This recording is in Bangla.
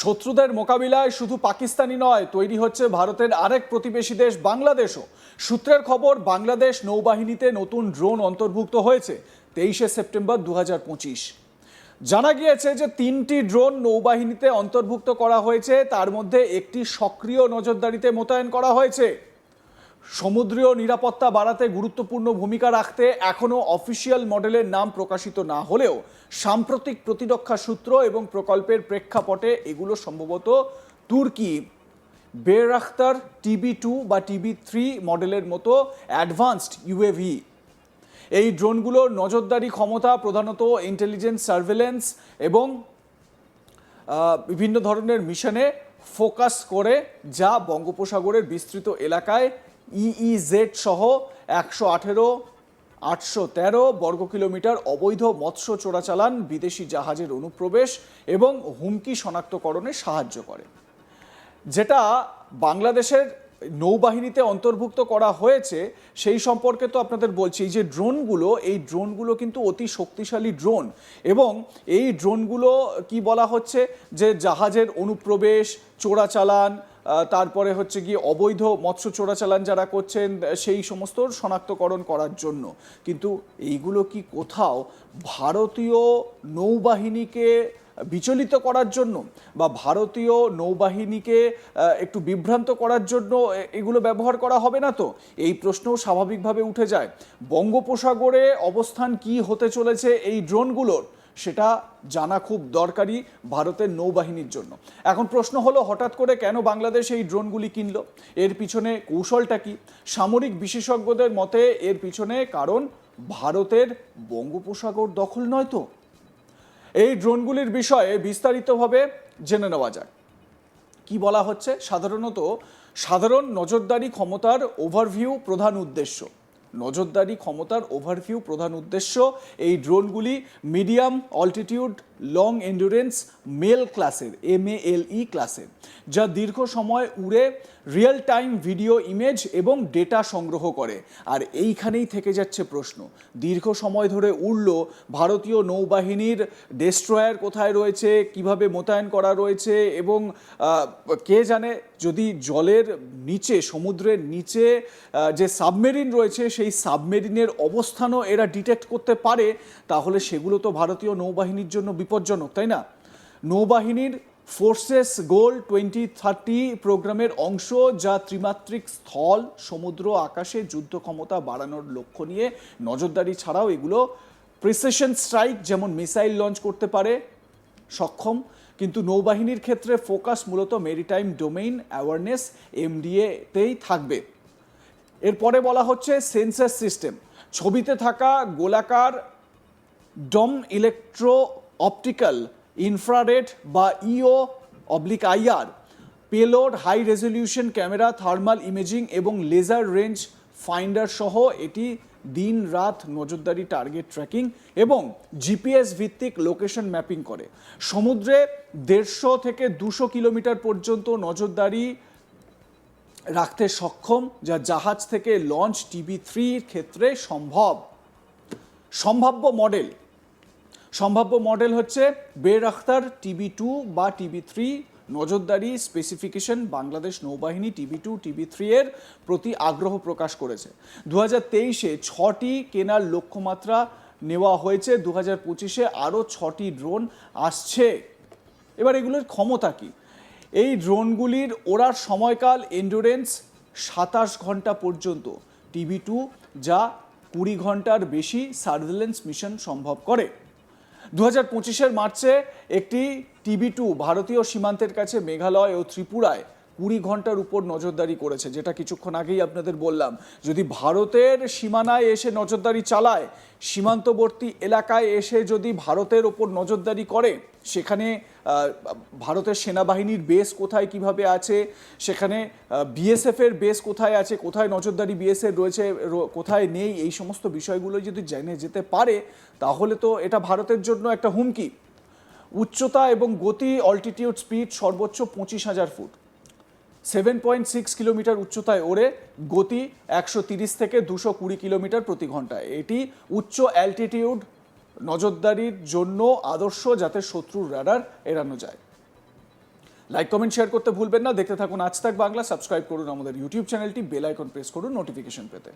শত্রুদের মোকাবিলায় শুধু পাকিস্তানি নয়, তৈরি হচ্ছে ভারতের আরেক প্রতিবেশী দেশ বাংলাদেশও। সূত্রের খবর, বাংলাদেশ নৌবাহিনীতে নতুন ড্রোন অন্তর্ভুক্ত হয়েছে তেইশে সেপ্টেম্বর দু হাজার পঁচিশ। জানা গিয়েছে যে তিনটি ড্রোন নৌবাহিনীতে অন্তর্ভুক্ত করা হয়েছে, তার মধ্যে একটি সক্রিয় নজরদারিতে মোতায়েন করা হয়েছে। সমুদ্রীয় নিরাপত্তা বাড়াতে গুরুত্বপূর্ণ ভূমিকা রাখতে এখনও অফিসিয়াল মডেলের নাম প্রকাশিত না হলেও সাম্প্রতিক প্রতিরক্ষা সূত্র এবং প্রকল্পের প্রেক্ষাপটে এগুলো সম্ভবত তুর্কি বেরাখতার টিবি টু বা টিবি থ্রি মডেলের মতো অ্যাডভান্সড ইউএভি। এই ড্রোনগুলোর নজরদারি ক্ষমতা প্রধানত ইন্টেলিজেন্স সার্ভেলেন্স এবং বিভিন্ন ধরনের মিশনে ফোকাস করে যা বঙ্গোপসাগরের বিস্তৃত এলাকায় ইইজেড সহ একশো আঠেরো, আটশো তেরো বর্গ কিলোমিটার অবৈধ মৎস্য চোরাচালান বিদেশি জাহাজের অনুপ্রবেশ এবং হুমকি শনাক্তকরণে সাহায্য করে। যেটা বাংলাদেশের নৌবাহিনীতে অন্তর্ভুক্ত করা হয়েছে, সেই সম্পর্কে তো আপনাদের বলছি। এই যে ড্রোনগুলো, এই ড্রোনগুলো কিন্তু অতি শক্তিশালী ড্রোন এবং এই ড্রোনগুলো কি বলা হচ্ছে? যে জাহাজের অনুপ্রবেশ, চোরাচালান তারপরে হচ্ছে গিয়ে অবৈধ মৎস্য চোরাচালান যারা করছেন সেই সমস্ত শনাক্তকরণ করার জন্য। কিন্তু এইগুলো কি কোথাও ভারতীয় নৌবাহিনীকে বিচলিত করার জন্য বা ভারতীয় নৌবাহিনীকে একটু বিভ্রান্ত করার জন্য এগুলো ব্যবহার করা হবে না তো? এই প্রশ্নও স্বাভাবিকভাবে উঠে যায়। বঙ্গোপসাগরে অবস্থান কি হতে চলেছে এই ড্রোনগুলোর? সেটা জানা খুব দরকারি ভারতের নৌবাহিনীর জন্য। এখন প্রশ্ন হলো, হঠাৎ করে কেন বাংলাদেশ এই ড্রোনগুলি কিনল? এর পিছনে কৌশলটা কি? সামরিক বিশেষজ্ঞদের মতে, এর পিছনে কারণ ভারতের বঙ্গোপসাগর দখল নয় তো? এই ড্রোনগুলির বিষয়ে বিস্তারিতভাবে জেনে নেওয়া যাক। কি বলা হচ্ছে? সাধারণত সাধারণ নজরদারি ক্ষমতার ওভারভিউ প্রধান উদ্দেশ্য। নজরদারি ক্ষমতার ওভারভিউ প্রধান উদ্দেশ্য এই ড্রোনগুলি medium altitude long endurance MALE ক্লাসের এম এল ই ক্লাসের যা দীর্ঘ সময় উড়ে রিয়েল টাইম ভিডিও ইমেজ এবং ডেটা সংগ্রহ করে। আর এইখানেই থেকে যাচ্ছে প্রশ্ন, দীর্ঘ সময় ধরে উড়ল ভারতীয় নৌবাহিনীর ডেস্ট্রয়ার কোথায় রয়েছে, কীভাবে মোতায়েন করা রয়েছে এবং কে জানে, যদি জলের নিচে, সমুদ্রের নিচে যে সাবমেরিন রয়েছে, সেই সাবমেরিনের অবস্থানও এরা ডিটেক্ট করতে পারে, তাহলে সেগুলো তো ভারতীয় নৌবাহিনীর জন্য বিপজ্জনক, তাই না? নৌবাহিনীর ফোর্সেস গোল টোয়েন্টি থার্টি প্রোগ্রামের অংশ, যা ত্রিমাত্রিক স্থল, সমুদ্র, আকাশে যুদ্ধ ক্ষমতা বাড়ানোর লক্ষ্য নিয়ে নজরদারি ছাড়াও এগুলো প্রিসেশন স্ট্রাইক যেমন মিসাইল লঞ্চ করতে পারে, সক্ষম। কিন্তু নৌবাহিনীর ক্ষেত্রে ফোকাস মূলত মেরিটাইম ডোমেইন অ্যাওয়ারনেস, এমডিএতেই থাকবে। এরপরে বলা হচ্ছে সেন্সার সিস্টেম। ছবিতে থাকা গোলাকার ডম ইলেকট্রো অপটিক্যাল, ইনফ্রারেড বা EO oblique IR payload, high resolution camera, thermal imaging এবং লেজার রেঞ্জ ফাইন্ডার সহ এটি দিন রাত নজরদারি টার্গেট ট্র্যাকিং এবং জিপিএস ভিত্তিক লোকেশন ম্যাপিং করে। সমুদ্রে দেড়শো থেকে দুশো কিলোমিটার পর্যন্ত নজরদারি রাখতে সক্ষম, যা জাহাজ থেকে লঞ্চ টিভি থ্রির ক্ষেত্রে সম্ভব। সম্ভাব্য মডেল সম্ভাব্য মডেল হচ্ছে বের আখতার টিভি টু বা টিভি থ্রি, নজরদারি স্পেসিফিকেশন বাংলাদেশ নৌবাহিনী টিভি টু, টিভি থ্রি এর প্রতি আগ্রহ প্রকাশ করেছে। দু হাজার তেইশে ছটি কেনার লক্ষ্যমাত্রা নেওয়া হয়েছে দু হাজার পঁচিশে আরও ছটি ড্রোন আসছে। এবার এগুলোর ক্ষমতা কি? এই ড্রোনগুলির ওড়ার সময়কাল এন্ডুরেন্স সাতাশ ঘণ্টা পর্যন্ত। টিভি টু যা কুড়ি ঘণ্টার বেশি সার্ভেলেন্স মিশন সম্ভব করে। দু হাজার মার্চে একটি টিভি টু ভারতীয় সীমান্তের কাছে মেঘালয় ও ত্রিপুরায় কুড়ি ঘণ্টার উপর নজরদারি করেছে, যেটা কিছুক্ষণ আগেই আপনাদের বললাম। যদি ভারতের সীমানায় এসে নজরদারি চালায়, সীমান্তবর্তী এলাকায় এসে যদি ভারতের ওপর নজরদারি করে, সেখানে ভারতের সেনাবাহিনীর বেস কোথায় কীভাবে আছে, সেখানে বিএসএফ এর বেস কোথায় আছে, কোথায় নজরদারি বিএসএফ রয়েছে কোথায় নেই, এই সমস্ত বিষয়গুলো যদি জেনে যেতে পারে, তাহলে তো এটা ভারতের জন্য একটা হুমকি। উচ্চতা এবং গতি অল্টিটিউড স্পিড সর্বোচ্চ পঁচিশ হাজার foot. Seven point six kilometre উচ্চতায় ওড়ে, গতি একশো তিরিশ থেকে দুশো কুড়ি কিলোমিটার প্রতি ঘণ্টা এটি উচ্চ অ্যালটিটিউড নজরদারির জন্য আদর্শ যাতে শত্রুর রাডার এড়ানো যায়। লাইক কমেন্ট শেয়ার করতে ভুলবেন না। দেখতে থাকুন আজ তাক বাংলা। সাবস্ক্রাইব করুন আমাদের ইউটিউব চ্যানেলটি বেল আইকন প্রেস করুন নোটিফিকেশন পেতে।